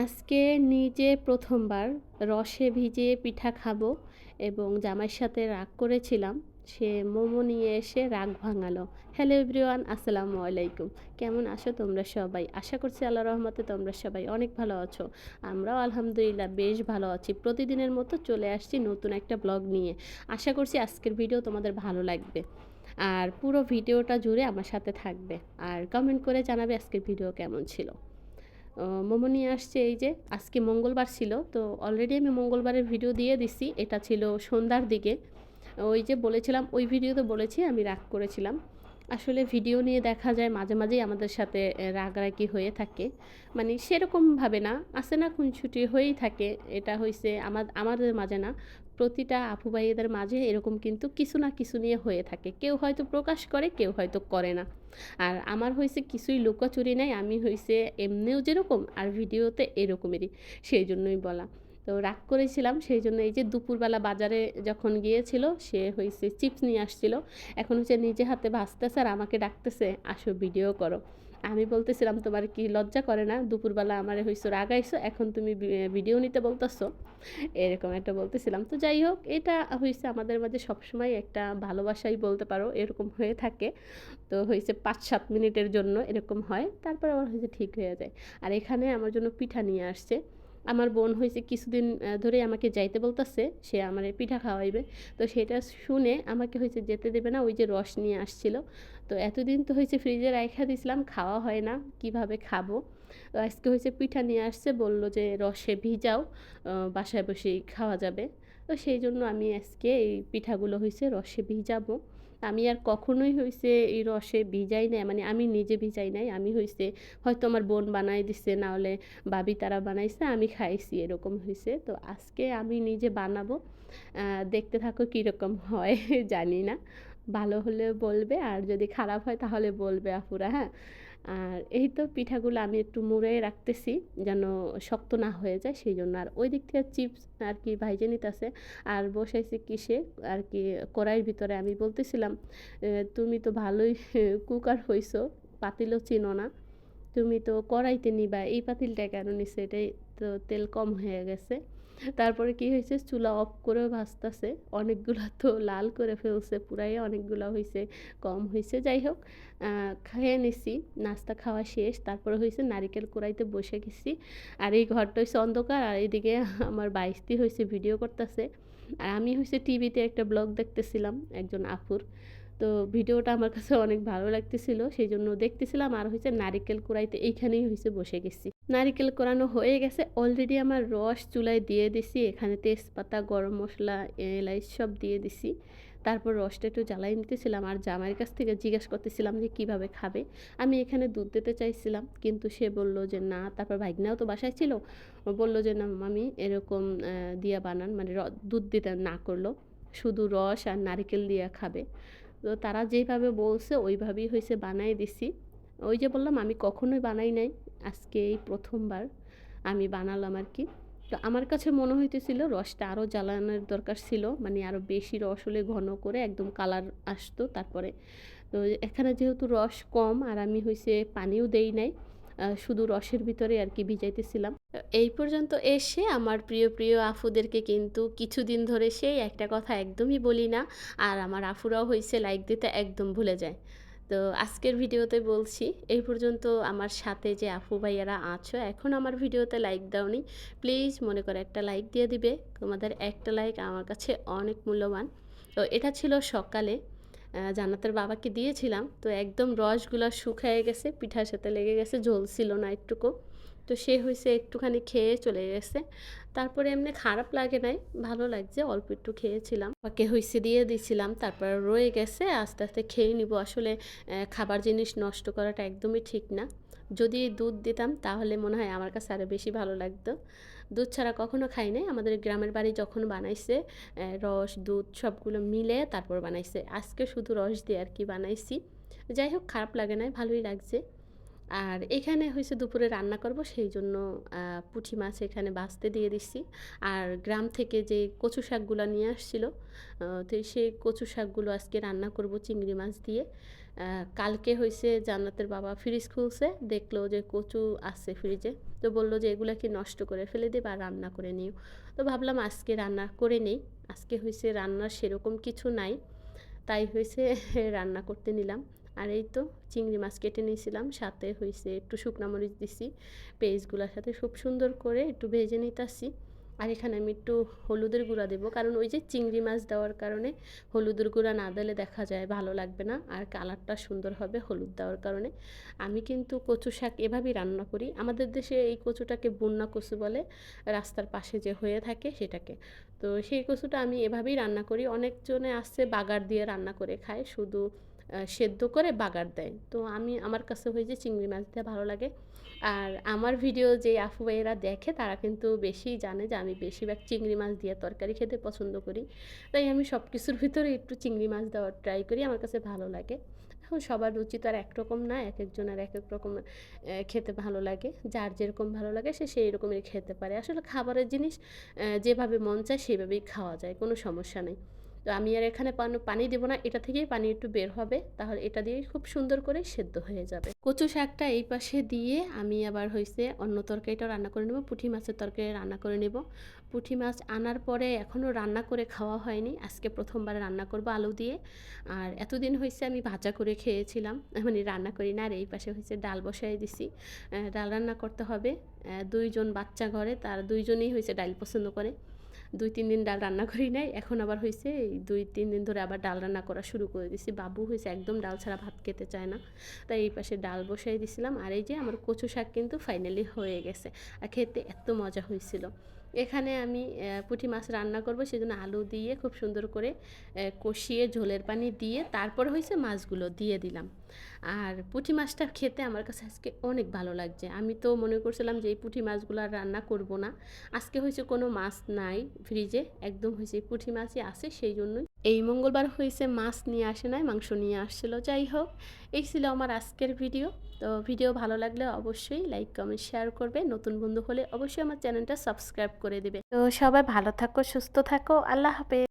আজকে নিজে প্রথমবার রসে ভিজিয়ে পিঠা খাব এবং জামাইয়ের সাথে রাগ করেছিলাম, সে মোমো নিয়ে এসে রাগ ভাঙালো। হ্যালো এভরিওয়ান আসসালামু আলাইকুম। কেমন আছো তোমরা সবাই? আশা করছি আল্লাহ রহমতে তোমরা সবাই অনেক ভালো আছো। আমরাও আলহামদুলিল্লাহ বেশ ভালো আছি। প্রতিদিনের মতো চলে আসছি নতুন একটা ব্লগ নিয়ে। আশা করছি আজকের ভিডিও তোমাদের ভালো লাগবে। আর পুরো ভিডিওটা জুড়ে আমার সাথে থাকবে। আর কমেন্ট করে জানাবে আজকের ভিডিও কেমন ছিল। মোমো নিয়ে আসছে এই যে, আজকে মঙ্গলবার ছিল, তো অলরেডি আমি মঙ্গলবারের ভিডিও দিয়ে দিছি, এটা ছিল সন্ধ্যার দিকে। ওই যে বলেছিলাম, ওই ভিডিওতে বলেছি, আমি রাগ করেছিলাম। আসলে ভিডিও নিয়ে দেখা যায়, মাঝে মাঝেই আমাদের সাথে রাগারাগি হয়ে থাকে। মানে সেরকমভাবে না আসে না খুনছুটি হয়েই থাকে, এটা হয়েছে আমার আমাদের মাঝে না। প্রতিটা আপু ভাইয়েদের মাঝে এরকম কিন্তু কিছু না কিছু নিয়ে হয়ে থাকে। কেউ হয়তো প্রকাশ করে, কেউ হয়তো করে না। আর আমার হয়েছে কিছুই লুকোচুরি নাই, আমি হয়েছে এমনিও যেরকম আর ভিডিওতে এরকমেরই। সেই জন্যই বলা। তো রাগ করেছিলাম সেই জন্য এই যে দুপুরবেলা বাজারে যখন গিয়েছিল, সে হয়েছে চিপস নিয়ে আসছিল। এখন হচ্ছে নিজে হাতে ভাজতেছে আর আমাকে ডাকতেছে, আসো ভিডিও করো। আমি বলতেছিলাম, তোমার কি লজ্জা করে না? দুপুরবেলা আমার হয়েছো রাগাইছো, এখন তুমি ভিডিও নিতে বলতেছো। এরকম একটা বলতেছিলাম। তো যাই হোক, এটা হয়েছে আমাদের মাঝে সবসময় একটা ভালোবাসাই বলতে পারো, এরকম হয়ে থাকে। তো হয়েছে পাঁচ, সাত মিনিটের জন্য এরকম হয়, তারপর আবার হয়েছে ঠিক হয়ে যায়। আর এখানে আমার জন্য পিঠা নিয়ে আসছে। আমার বোন হয়েছে কিছুদিন ধরে আমাকে যাইতে বলতেছে, সে আমার পিঠা খাওয়াইবে। তো সেটা শুনে আমাকে হয়েছে যেতে দেবে না, ওই যে রস নিয়ে আসছিল। তো এতদিন তো হয়েছে ফ্রিজে রাখা দিয়েছিলাম খাওয়া হয় না, কীভাবে খাব? তো আজকে হয়েছে পিঠা নিয়ে আসছে, বলল যে রসে ভিজাও বাসায় বসেই খাওয়া যাবে। তো সেই জন্য আমি আজকে এই পিঠাগুলো হয়েছে রসে ভিজাবো। আমি আর কখনোই হয়েছে এই রসে ভিজাই নাই মানে আমি নিজে ভিজাই নাই, আমি হয়েছে হয়তো আমার বোন বানাই দিছে, না হলে বাবি তারা বানাইছে, আমি খাইছি, এরকম হয়েছে তো আজকে আমি নিজে বানাবো দেখতে থাকো কীরকম হয়, জানি না। ভালো হলে বলবে, আর যদি খারাপ হয় তাহলে বলবে আপুরা হ্যাঁ? আর এই তো পিঠাগুলো আমি একটু মুড়ে রাখতেছি যেন শক্ত না হয়ে যায়, সেই জন্য। আর ওই দিক থেকে চিপস আর কি ভাইজে নিতেছে। আর বসাইছি কিসে আর কি কড়াইয়ের ভিতরে। আমি বলতেছিলাম তুমি তো ভালোই কুকার হইছো, পাতিলও চিনো না। তুমি তো কড়াইতে নিবা, এই পাতিলটা কেন নিছে? এটাই তো তেল কম হয়ে গেছে। তারপরে কি হয়েছে? চুলা অফ করে ভাজতেছে। অনেকগুলো তো লাল করে ফেলছে, পুরাই অনেকগুলো হয়েছে কম হয়েছে যাই হোক খেয়ে নিছি, নাস্তা খাওয়া শেষ। তারপরে হয়েছে নারিকেল কুড়াইতে বসে গেছি। আর এই ঘরটা হয়েছে অন্ধকার, আর এইদিকে আমার বাইশটি হয়েছে ভিডিও করতেছে। আর আমি হয়েছে টিভিতে একটা ব্লগ দেখতেছিলাম, একজন আফুর তো ভিডিওটা আমার কাছে অনেক ভালো লাগতেছিল সেই জন্য দেখতেছিলাম আর হয়েছে নারিকেল কুড়াইতে এইখানেই হয়েছে বসে গেছি। নারিকেল কোরানো হয়ে গেছে অলরেডি আমার রস চুলায় দিয়ে দিছি, এখানে তেজপাতা, গরম মশলা, এলাইচ সব দিয়ে দিছি। তারপর রসটা একটু জ্বালাই নিতেছিলাম আর জামাইয়ের কাছ থেকে জিজ্ঞেস করতেছিলাম যে কীভাবে খাবে। আমি এখানে দুধ দিতে চাইছিলাম, কিন্তু সে বলল যে না, তারপর ভাইগনাও তো বাসায় ছিল বলল যে না মামি, এরকম দিয়া বানান মানে দুধ দিতে না করল, শুধু রস আর নারিকেল দিয়া খাবে। তো তারা যেভাবে বলছে, ওইভাবেই হয়েছে বানাই দিছি। ওই যে বললাম, আমি কখনোই বানাই নাই। আজকে এই প্রথমবার আমি বানালাম আর কি। তো আমার কাছে মনে হইতেছিল, রসটা আরও জ্বালানোর দরকার ছিল। মানে আরও বেশি রস হলে ঘন করে একদম কালার আসতো তারপরে। তো এখানে যেহেতু রস কম, আর আমি হয়েছে পানিও দেই নাই শুধু রসের ভিতরে আর কি ভিজাইতেছিলাম। এই পর্যন্ত এসে আমার প্রিয় প্রিয় আফুদেরকে কিন্তু কিছুদিন ধরে সেই একটা কথা একদমই বলি না। আর আমার আফুরাও হয়েছে লাইক দিতে একদম ভুলে যায়। তো আজকের ভিডিওতে বলছি, এই পর্যন্ত আমার সাথে যে আফু ভাইয়ারা আছো, এখন আমার ভিডিওতে লাইক দাওনি। প্লিজ মনে করে একটা লাইক দিয়ে দিবে। তোমাদের একটা লাইক আমার কাছে অনেক মূল্যবান। তো এটা ছিল সকালে। জান্নাতের বাবাকে দিয়েছিলাম। তো একদম রসগুলো শুকায় গেছে, পিঠার সাথে লেগে গেছে, ঝোল ছিল না একটুকু। তো সে হয়েছে একটুখানি খেয়ে চলে গেছে। তারপরে এমনি খারাপ লাগে নাই, ভালো লাগছে, অল্প একটু খেয়েছিলাম। ওকে হইসে দিয়ে দিয়েছিলাম তারপর রয়ে গেছে, আস্তে আস্তে খেয়ে নিব। আসলে খাবার জিনিস নষ্ট করাটা একদমই ঠিক না। যদি দুধ দিতাম, তাহলে মনে হয় আমার কাছে আরও বেশি ভালো লাগতো। দুধ ছাড়া কখনো খাই নাই। আমাদের গ্রামের বাড়ি যখন বানাইছে রস, দুধ সবগুলো মিলে তারপর বানাইছে। আজকে শুধু রস দিয়ে আর কি বানাইছি। যাই হোক, খারাপ লাগে নাই, ভালোই লাগছে। আর এখানে হয়েছে দুপুরে রান্না করব, সেই জন্য পুঁটি মাছ এখানে বাঁচতে দিয়ে দিচ্ছি আর গ্রাম থেকে যে কচু শাকগুলো নিয়ে আসছিল তো সেই কচু শাকগুলো আজকে রান্না করব চিংড়ি মাছ দিয়ে। কালকে হয়েছে জান্নাতের বাবা ফ্রিজ খুলছে, দেখল যে কচু আছে ফ্রিজে, তো বলল যে এগুলা কি নষ্ট করে ফেলে দেবে আর রান্না করে নিও। তো ভাবলাম আজকে রান্না করে নেই, আজকে হয়েছে রান্নার সেরকম কিছু নাই, তাই হয়েছে রান্না করতে নিলাম। আর এই তো চিংড়ি মাছ কেটে নিয়েছিলাম, সাথে হয়েছে একটু শুকনা মরিচ দিছি, পেঁয়াজগুলোর সাথে খুব সুন্দর করে একটু ভেজে নিতেছি। আর এখানে আমি একটু হলুদের গুঁড়া দেবো, কারণ ওই যে চিংড়ি মাছ দেওয়ার কারণে হলুদের গুঁড়া না দিলে দেখা যায় ভালো লাগবে না, আর কালারটা সুন্দর হবে হলুদ দেওয়ার কারণে। আমি কিন্তু কচু শাক এভাবেই রান্না করি, আমাদের দেশে এই কচুটাকে বন্যা কচু বলে, রাস্তার পাশে যে হয়ে থাকে সেটাকে। তো সেই কচুটা আমি এভাবেই রান্না করি, অনেকজনে আসছে বাগার দিয়ে রান্না করে খায়, শুধু সেদ্ধ করে বাগার দেয়। তো আমি, আমার কাছে হয়েছে চিংড়ি মাছ ভালো লাগে। আর আমার ভিডিও যে আফু ভাইয়েরা দেখে, তারা কিন্তু বেশি জানে যে আমি বেশিরভাগ চিংড়ি মাছ দিয়ে তরকারি খেতে পছন্দ করি। তাই আমি সব কিছুর ভিতরে একটু চিংড়ি মাছ দেওয়ার ট্রাই করি, আমার কাছে ভালো লাগে। এখন সবার রুচি তো আর একরকম না এক একজনের এক এক রকম খেতে ভালো লাগে। যার যেরকম ভালো লাগে, সে সেই রকমের খেতে পারে। আসলে খাবারের জিনিস যেভাবে মন চায়, সেভাবেই খাওয়া যায়, কোনো সমস্যা নেই। তো আমি আর এখানে পানি দেবো না, এটা থেকেই পানি একটু বের হবে, তাহলে এটা দিয়ে খুব সুন্দর করে সেদ্ধ হয়ে যাবে। কচু শাকটা এই পাশে দিয়ে আমি আবার হয়েছে অন্য তরকারিটা রান্না করে নেব, পুঁটি মাছের তরকারি রান্না করে নেব। পুঁটি মাছ আনার পরে এখনও রান্না করে খাওয়া হয়নি, আজকে প্রথমবার রান্না করব আলু দিয়ে। আর এতদিন হয়েছে আমি ভাজা করে খেয়েছিলাম মানে রান্না করি না, আর এই পাশে হয়েছে ডাল বসাই দিছি। ডাল রান্না করতে হবে দুইজন বাচ্চা ঘরে, তার দুইজনেই হয়েছে ডাল পছন্দ করে। দুই, তিন দিন ডাল রান্না করি নাই। এখন আবার হয়েছে দুই, তিন দিন ধরে আবার ডাল রান্না করা শুরু করে দিছি। বাবু হয়েছে একদম ডাল ছাড়া ভাত খেতে চায় না। তাই এই পাশে ডাল বসাই দিছিলাম। আর এই যে আমার কচু শাক কিন্তু ফাইনালি হয়ে গেছে। আর খেতে এত মজা হয়েছিল এখানে আমি পুঁটি মাছ রান্না করব সেজন্য আলু দিয়ে খুব সুন্দর করে কষিয়ে ঝোলের পানি দিয়ে তারপর হয়েছে মাছগুলো দিয়ে দিলাম। আর পুঁটি মাছটা খেতে আমার কাছে আজকে অনেক ভালো লাগছে। আমি তো মনে করছিলাম যে এই পুঁটি মাছগুলো রান্না করব না। আজকে হয়েছে কোনো মাছ নাই ফ্রিজে একদম হয়েছে পুঁটি মাছই আছে সেই জন্যই। এই মঙ্গলবার হয়েছে মাছ নিয়ে আসে নাই, মাংস নিয়ে আসছিল, যাই হোক, এই ছিল আমার আজকের ভিডিও। তো ভিডিও ভালো লাগলে অবশ্যই লাইক কমেন্ট শেয়ার করবে। নতুন বন্ধু হলে অবশ্যই আমার চ্যানেলটা সাবস্ক্রাইব করে দেবে। তো সবাই ভালো থাকো, সুস্থ থাকো, আল্লাহ হাফেজ।